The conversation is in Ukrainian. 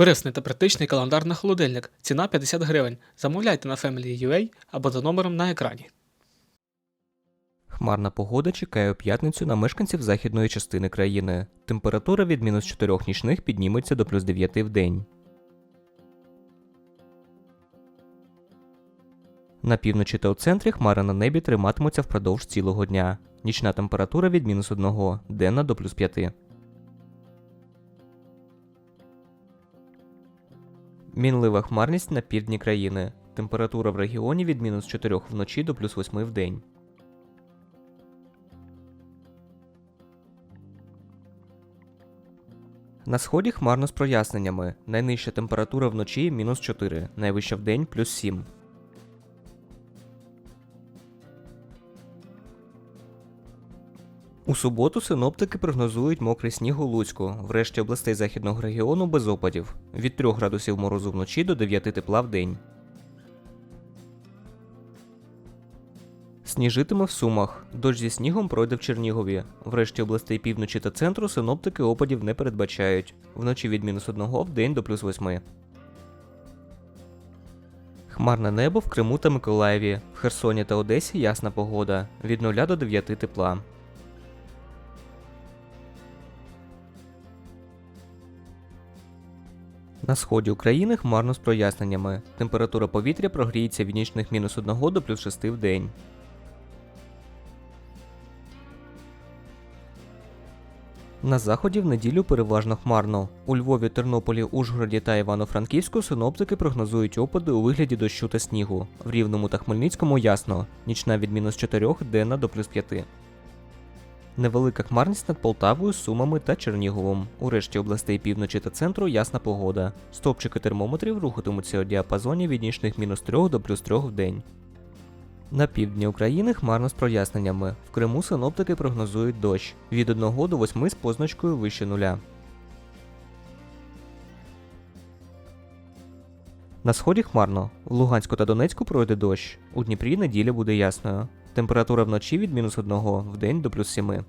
Корисний та практичний календар на холодильник. Ціна 50 гривень. Замовляйте на Family.ua або за номером на екрані. Хмарна погода чекає у п'ятницю на мешканців західної частини країни. Температура від мінус 4 нічних підніметься до плюс 9 в день. На півночі та у центрі хмари на небі триматимуться впродовж цілого дня. Нічна температура від мінус 1, денна до плюс 5. Мінлива хмарність на півдні країни. Температура в регіоні від мінус 4 вночі до плюс 8 в день. На сході хмарно з проясненнями. Найнижча температура вночі мінус 4, найвища в день плюс 7. У суботу синоптики прогнозують мокрий сніг у Луцьку, в решті областей західного регіону без опадів. Від 3 градусів морозу вночі до 9 тепла в день. Сніжитиме в Сумах. Дощ зі снігом пройде в Чернігові. В решті областей півночі та центру синоптики опадів не передбачають. Вночі від мінус 1 в день до плюс 8. Хмарне небо в Криму та Миколаєві. В Херсоні та Одесі ясна погода. Від 0 до 9 тепла. На сході України хмарно з проясненнями. Температура повітря прогріється від нічних мінус 1 до плюс 6 в день. На заході в неділю переважно хмарно. У Львові, Тернополі, Ужгороді та Івано-Франківську синоптики прогнозують опади у вигляді дощу та снігу. В Рівному та Хмельницькому ясно. Нічна від мінус 4, денна до плюс 5. Невелика хмарність над Полтавою, Сумами та Черніговом. У решті областей півночі та центру ясна погода. Стопчики термометрів рухатимуться у діапазоні від нічних мінус 3 до плюс 3 в день. На півдні України хмарно з проясненнями. В Криму синоптики прогнозують дощ від 1 до 8 з позначкою вище нуля. На сході хмарно. В Луганську та Донецьку пройде дощ. У Дніпрі неділя буде ясною. Температура вночі від мінус 1 в день до плюс 7.